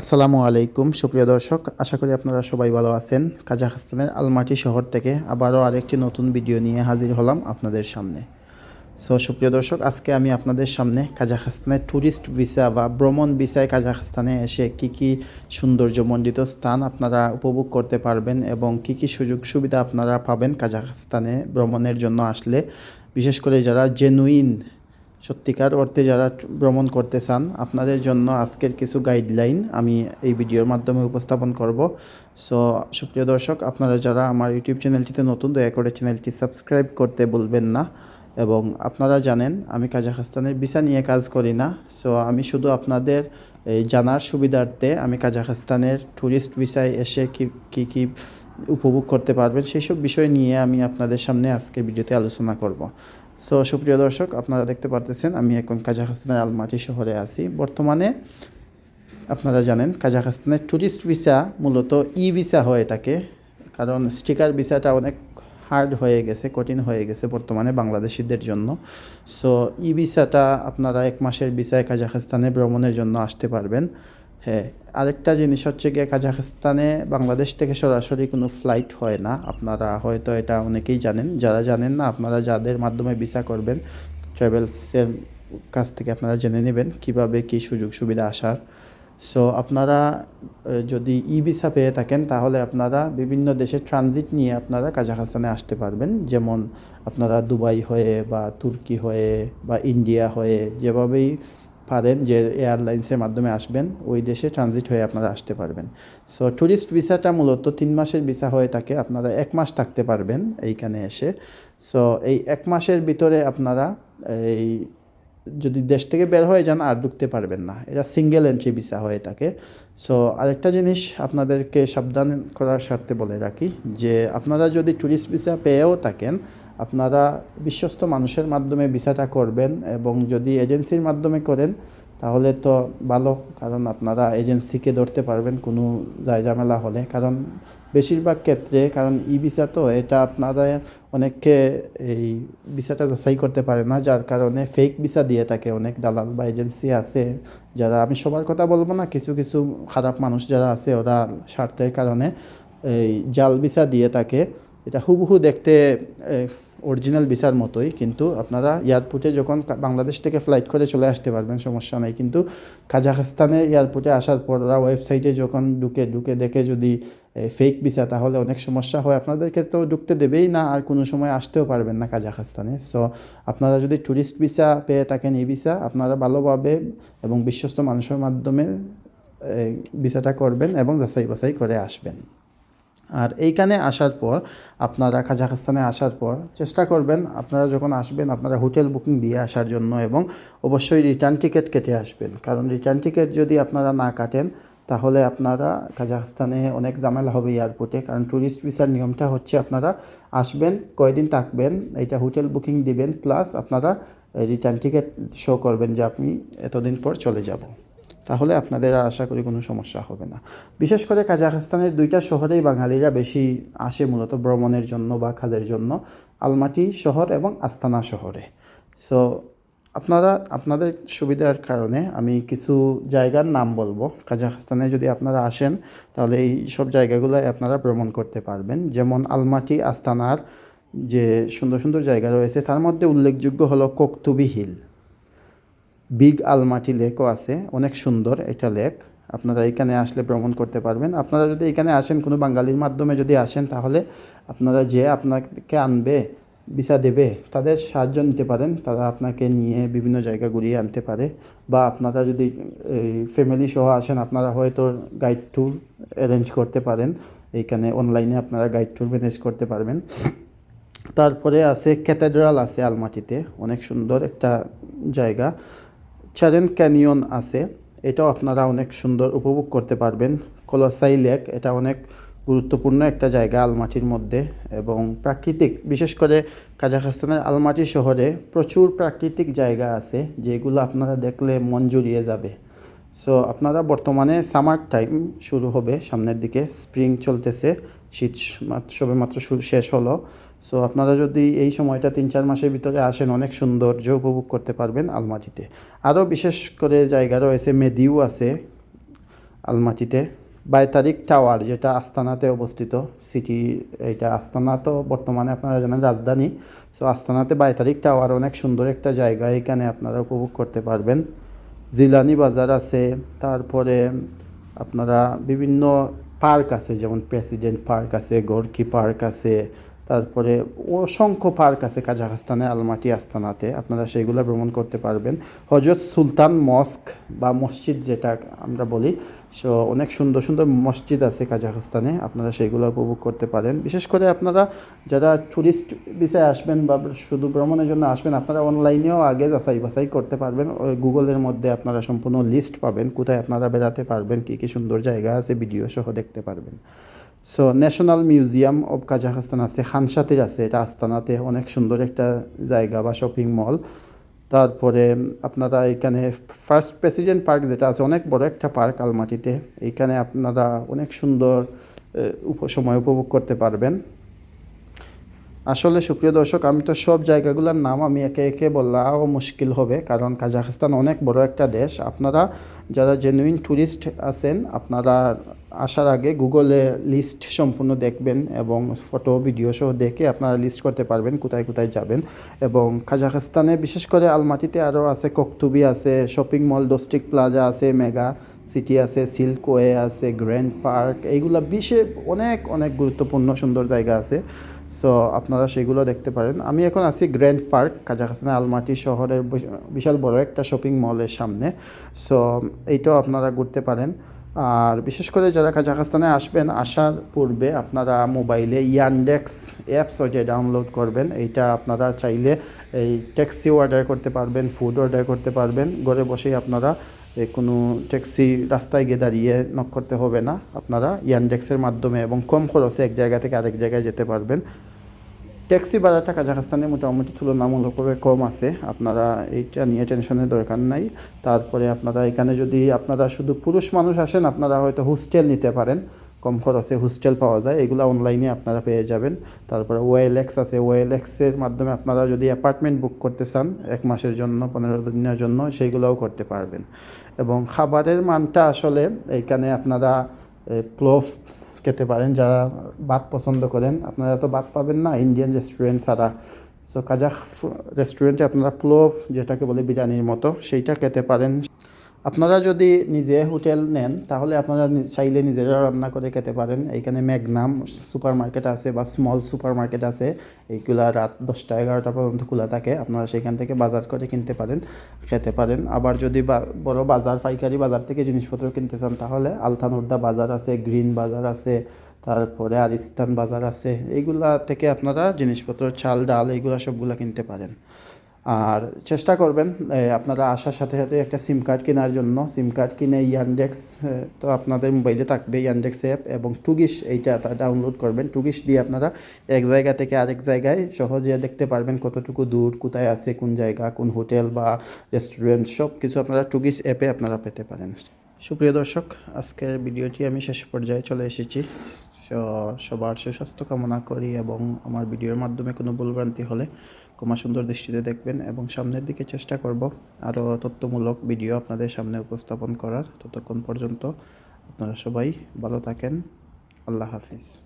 আসসালামু আলাইকুম, সুপ্রিয় দর্শক। আশা করি আপনারা সবাই ভালো আছেন। কাজাখস্তানের আলমাটি শহর থেকে আবারও আরেকটি নতুন ভিডিও নিয়ে হাজির হলাম আপনাদের সামনে। সো, সুপ্রিয় দর্শক, আজকে আমি আপনাদের সামনে কাজাখস্তানের ট্যুরিস্ট ভিসা বা ভ্রমণ ভিসায় কাজাখস্তানে এসে কি কি সৌন্দর্যমণ্ডিত স্থান আপনারা উপভোগ করতে পারবেন এবং কি কি সুযোগ সুবিধা আপনারা পাবেন কাজাখস্তানে ভ্রমণের জন্য আসলে, বিশেষ করে যারা জেনুইন সত্যিকার অর্থে যারা ভ্রমণ করতে চান, আপনাদের জন্য আজকের কিছু গাইডলাইন আমি এই ভিডিওর মাধ্যমে উপস্থাপন করব। সো সুপ্রিয় দর্শক, আপনারা যারা আমার ইউটিউব চ্যানেলটিতে নতুন, দয়া করে চ্যানেলটি সাবস্ক্রাইব করতে বলবেন না। এবং আপনারা জানেন, আমি কাজাখস্তানের ভিসা নিয়ে কাজ করি না। সো আমি শুধু আপনাদের এই জানার সুবিধার্থে আমি কাজাখস্তানের ট্যুরিস্ট ভিসায় এসে কি, কী কী উপভোগ করতে পারবেন, সেই সব বিষয় নিয়ে আমি আপনাদের সামনে আজকে ভিডিওতে আলোচনা করব। সো সুপ্রিয় দর্শক, আপনারা দেখতে পারতেছেন, আমি এখন কাজাখস্তানের আলমাটি শহরে আছি। বর্তমানে আপনারা জানেন কাজাখস্তানের ট্যুরিস্ট ভিসা মূলত ই ভিসা হয়ে থাকে, কারণ স্টিকার ভিসাটা অনেক হার্ড হয়ে গেছে, কঠিন হয়ে গেছে বর্তমানে বাংলাদেশিদের জন্য। সো ই ভিসাটা আপনারা এক মাসের ভিসায় কাজাখস্তানে ভ্রমণের জন্য আসতে পারবেন। হ্যাঁ আরেকটা জিনিস হচ্ছে গিয়ে কাজাখস্তানে বাংলাদেশ থেকে সরাসরি কোনো ফ্লাইট হয় না। আপনারা হয়তো এটা অনেকেই জানেন। যারা জানেন না, আপনারা যাদের মাধ্যমে ভিসা করবেন ট্রাভেলসের কাছ থেকে আপনারা জেনে নেবেন কীভাবে কি সুযোগ সুবিধা আসার। সো আপনারা যদি ই ভিসা পেয়ে থাকেন, তাহলে আপনারা বিভিন্ন দেশে ট্রানজিট নিয়ে আপনারা কাজাখস্তানে আসতে পারবেন। যেমন আপনারা দুবাই হয়ে বা তুর্কি হয়ে বা ইন্ডিয়া হয়ে, যেভাবেই পারেন যে এয়ারলাইন্সের মাধ্যমে আসবেন, ওই দেশে ট্রানজিট হয়ে আপনারা আসতে পারবেন। সো ট্যুরিস্ট ভিসাটা মূলত তিন মাসের ভিসা হয়ে থাকে, আপনারা এক মাস থাকতে পারবেন এইখানে এসে। সো এই এক মাসের ভিতরে আপনারা এই যদি দেশ থেকে বের হয়ে যান, আর ঢুকতে পারবেন না। এটা সিঙ্গেল এন্ট্রি ভিসা হয়ে থাকে। সো আরেকটা জিনিস আপনাদেরকে সাবধান করার স্বার্থে বলে রাখি, যে আপনারা যদি ট্যুরিস্ট ভিসা পেয়েও থাকেন আপনারা বিশ্বস্ত মানুষের মাধ্যমে ভিসাটা করবেন এবং যদি এজেন্সির মাধ্যমে করেন, তাহলে তো ভালো, কারণ আপনারা এজেন্সিকে ধরতে পারবেন কোনো যায় ঝামেলা হলে। কারণ বেশিরভাগ ক্ষেত্রে, কারণ ই ভিসা তো, এটা আপনারা অনেককে এই ভিসাটা যাচাই করতে পারে না, যার কারণে ফেক ভিসা দিয়ে থাকে অনেক দালাল বা এজেন্সি আছে, যারা, আমি সবার কথা বলব না, কিছু কিছু খারাপ মানুষ যারা আছে, ওরা স্বার্থের কারণে এই জাল ভিসা দিয়ে থাকে। এটা হুবহু দেখতে অরিজিনাল ভিসার মতোই, কিন্তু আপনারা এয়ারপোর্টে যখন বাংলাদেশ থেকে ফ্লাইট করে চলে আসতে পারবেন, সমস্যা নাই। কিন্তু কাজাখস্তানে এয়ারপোর্টে আসার পর ওরা ওয়েবসাইটে যখন ঢুকে ঢুকে দেখে যদি ফেক ভিসা তাহলে অনেক সমস্যা হয়। আপনাদেরকে তো ঢুকতে দেবেই না, আর কোনো সময় আসতেও পারবেন না কাজাখস্তানে। সো আপনারা যদি ট্যুরিস্ট ভিসা পেয়ে থাকেন এই ভিসা আপনারা ভালোভাবে এবং বিশ্বস্ত মানুষের মাধ্যমে ভিসাটা করবেন এবং যাচাই বাছাই করে আসবেন। আর এইখানে আসার পর, আপনারা কাজাখস্তানে আসার পর চেষ্টা করবেন, আপনারা যখন আসবেন, আপনারা হোটেল বুকিং দিয়ে আসার জন্য এবং অবশ্যই রিটার্ন টিকিট কেটে আসবেন। কারণ রিটার্ন টিকিট যদি আপনারা না কাটেন, তাহলে আপনারা কাজাখস্তানে অনেক ঝামেলা হবে এয়ারপোর্টে। কারণ ট্যুরিস্ট ভিসার নিয়মটা হচ্ছে আপনারা আসবেন, কয়দিন থাকবেন, এটা হোটেল বুকিং দিবেন প্লাস আপনারা রিটার্ন টিকিট শো করবেন যে আপনি এতদিন পর চলে যাব। তাহলে আপনাদের আর আশা করি কোনো সমস্যা হবে না। বিশেষ করে কাজাখস্তানের দুইটা শহরেই বাঙালিরা বেশি আসে মূলত ভ্রমণের জন্য বা কাজের জন্য, আলমাটি শহর এবং আস্তানা শহরে। সো আপনারা, আপনাদের সুবিধার কারণে আমি কিছু জায়গার নাম বলব। কাজাখস্তানে যদি আপনারা আসেন, তাহলে এই সব জায়গাগুলোয় আপনারা ভ্রমণ করতে পারবেন। যেমন আলমাটি, আস্তানার যে সুন্দর সুন্দর জায়গা রয়েছে, তার মধ্যে উল্লেখযোগ্য হলো কোকতুবি হিল। বিগ আলমাটি লেকও আছে, অনেক সুন্দর এটা লেক আপনারা এখানে আসলে ভ্রমণ করতে পারবেন। আপনারা যদি এখানে আসেন, কোনো বাঙালির মাধ্যমে যদি আসেন, তাহলে আপনারা যে আপনাকে আনবে, ভিসা দেবে, তাদের সাহায্য নিতে পারেন। তারা আপনাকে নিয়ে বিভিন্ন জায়গা ঘুরিয়ে আনতে পারে। বা আপনারা যদি, এই ফ্যামিলি সহ আসেন, আপনারা হয়তো গাইড ট্যুর অ্যারেঞ্জ করতে পারেন। এইখানে অনলাইনে আপনারা গাইড ট্যুর ম্যানেজ করতে পারবেন। তারপরে আছে ক্যাথেড্রাল আছে আলমাটিতে। অনেক সুন্দর একটা জায়গা। চারেন ক্যানিয়ন আছে। এটাও আপনারা অনেক সুন্দর উপভোগ করতে পারবেন। কলসাই লেক এটা অনেক গুরুত্বপূর্ণ একটা জায়গা আলমাটির মধ্যে এবং প্রাকৃতিক, বিশেষ করে কাজাখস্তানের আলমাটি শহরে প্রচুর প্রাকৃতিক জায়গা আছে, যেগুলো আপনারা দেখলে মন জুড়িয়ে যাবে। সো আপনারা বর্তমানে সামার টাইম শুরু হবে, সামনের দিকে স্প্রিং চলতেছে, শীত সবে মাত্র শেষ হলো। সো আপনারা যদি এই সময়টা তিন চার মাসের ভিতরে আসেন, অনেক সৌন্দর্য উপভোগ করতে পারবেন আলমাটিতে। আরও বিশেষ করে জায়গা রয়েছে, মেদিউ আছে আলমাটিতে। বাইতারিক টাওয়ার, যেটা আস্তানাতে অবস্থিত সিটি, এইটা আস্তানা তো বর্তমানে আপনারা জানেন রাজধানী। সো আস্তানাতে বাইতারিক টাওয়ার, অনেক সুন্দর একটা জায়গা, এখানে আপনারা উপভোগ করতে পারবেন। জিলানি বাজার আছে, তারপরে আপনারা বিভিন্ন পার্ক আছে, যেমন প্রেসিডেন্ট পার্ক আছে, গোর্কি পার্ক আছে তারপরে অসংখ্য পার্ক আছে কাজাখস্তানে, আলমাটি আস্তানাতে। আপনারা সেইগুলো ভ্রমণ করতে পারবেন। হজরত সুলতান মস্ক বা মসজিদ যেটা আমরা বলি, সো অনেক সুন্দর সুন্দর মসজিদ আছে কাজাখস্তানে। আপনারা সেইগুলো উপভোগ করতে পারেন। বিশেষ করে আপনারা যারা ট্যুরিস্ট ভিসায় আসবেন বা শুধু ভ্রমণের জন্য আসবেন, আপনারা অনলাইনেও আগে যাচাই বাছাই করতে পারবেন। গুগলের মধ্যে আপনারা সম্পূর্ণ লিস্ট পাবেন, কোথায় আপনারা বেড়াতে পারবেন, কী কী সুন্দর জায়গা আছে ভিডিও সহ দেখতে পারবেন। So national museum of Kazakhstan আছে খানসাতের আছে। এটা আস্তানাতে অনেক সুন্দর একটা জায়গা বা শপিং মল তারপরে আপনারা এখানে ফার্স্ট প্রেসিডেন্ট পার্ক যেটা আছে, অনেক বড় একটা পার্ক আলমাটিতে এইখানে আপনারা অনেক সুন্দর সময় উপভোগ করতে পারবেন। আসলে সুপ্রিয় দর্শক, আমি তো সব জায়গাগুলোর নাম আমি একে একে বললাও মুশকিল হবে, কারণ কাজাখস্তান অনেক বড় একটা দেশ। আপনারা যারা জেনুইন ট্যুরিস্ট আছেন, আপনারা আসার আগে গুগলে লিস্ট সম্পূর্ণ দেখবেন এবং ফটো, ভিডিও সহ দেখে আপনারা লিস্ট করতে পারবেন কোথায় কোথায় যাবেন। এবং কাজাখস্তানে বিশেষ করে আলমাটিতে আরও আছে, ককতুবি আছে, শপিং মল ডোস্টিক প্লাজা আছে, মেগা সিটি আছে, সিল্কওয়ে আছে, গ্র্যান্ড পার্ক, এইগুলা বিশে অনেক অনেক গুরুত্বপূর্ণ সুন্দর জায়গা আছে। সো আপনারা সেগুলো দেখতে পারেন। আমি এখন আছি গ্র্যান্ড পার্ক, কাজাখস্তানের আলমাটি শহরের বিশাল বড় একটা শপিং মলের সামনে। সো এইটাও আপনারা ঘুরতে পারেন। আর বিশেষ করে যারা কাজাখস্তানে আসবেন, আসার পূর্বে আপনারা মোবাইলে ইয়ানডেক্স অ্যাপস ওইটা ডাউনলোড করবেন। এইটা আপনারা চাইলে এই ট্যাক্সি অর্ডার করতে পারবেন ফুড অর্ডার করতে পারবেন। ঘরে বসেই আপনারা কোনো ট্যাক্সি রাস্তায় গিয়ে দাঁড়িয়ে নক করতে হবে না। আপনারা ইয়ানডেক্সের মাধ্যমে এবং কম খরচে এক জায়গা থেকে আরেক জায়গায় যেতে পারবেন। ট্যাক্সি ভাড়াটা কাজাখস্তানে মোটামুটি তুলনামূলকভাবে কম আছে। আপনারা এইটা নিয়ে টেনশনের দরকার নাই। তারপরে আপনারা এখানে যদি আপনারা শুধু পুরুষ মানুষ আসেন, আপনারা হয়তো হোস্টেল নিতে পারেন। কম খরচে হোস্টেল পাওয়া যায়। এগুলো অনলাইনে আপনারা পেয়ে যাবেন। তারপরে ওয়েলএক্স আছে। ওয়েলএক্সের মাধ্যমে আপনারা যদি অ্যাপার্টমেন্ট বুক করতে চান, এক মাসের জন্য, পনেরো দিনের জন্য, সেইগুলোও করতে পারবেন। এবং খাবারের মানটা আসলে এইখানে আপনারা প্লোভ খেতে পারেন, যারা ভাত পছন্দ করেন। আপনারা তো ভাত পাবেন না ইন্ডিয়ান রেস্টুরেন্ট ছাড়া। সো কাজাখ রেস্টুরেন্টে আপনারা প্লোভ, যেটাকে বলে বিরিয়ানির মতো, সেইটা খেতে পারেন। আপনারা যদি নিজে হোটেল নেন, তাহলে আপনারা চাইলে নিজেরা রান্না করে খেতে পারেন। এইখানে ম্যাগনাম সুপার মার্কেট আছে বা স্মল সুপার মার্কেট আছে। এইগুলা রাত দশটা এগারোটা পর্যন্ত খোলা থাকে। আপনারা সেখান থেকে বাজার করে কিনতে পারেন, খেতে পারেন। আবার যদি বড় বাজার, পাইকারি বাজার থেকে জিনিসপত্র কিনতে চান, তাহলে আলতানুর্দা বাজার আছে, গ্রিন বাজার আছে, তারপরে আরিস্তান বাজার আছে। এইগুলা থেকে আপনারা জিনিসপত্র, চাল, ডাল, এইগুলা সবগুলা কিনতে পারেন। আর চেষ্টা করবেন আপনারা আসার সাথে সাথে একটা সিম কার্ড কেনার জন্য। সিম কার্ড কিনে ইয়ানডেক্স তো আপনাদের মোবাইলে থাকবে ইয়ানডেক্স অ্যাপ এবং টুগিশ এইটা ডাউনলোড করবেন। টুগিশ দিয়ে আপনারা এক জায়গা থেকে আরেক জায়গায় সহজে দেখতে পারবেন কতটুকু দূর, কোথায় আছে, কোন জায়গা, কোন হোটেল বা রেস্টুরেন্ট সব কিছু আপনারা টুগিশ অ্যাপে আপনারা পেতে পারেন। সুপ্রিয় দর্শক, আজকের ভিডিওটি আমি শেষ পর্যায়ে চলে এসেছি। সবার সুস্বাস্থ্য কামনা করি এবং আমার ভিডিওর মাধ্যমে কোনো ভুলভ্রান্তি হলে ক্ষমা সুন্দর দৃষ্টিতে দেখবেন এবং সামনের দিকে চেষ্টা করব আরও তথ্যমূলক ভিডিও আপনাদের সামনে উপস্থাপন করার ততক্ষণ পর্যন্ত আপনারা সবাই ভালো থাকেন। আল্লাহ হাফিজ।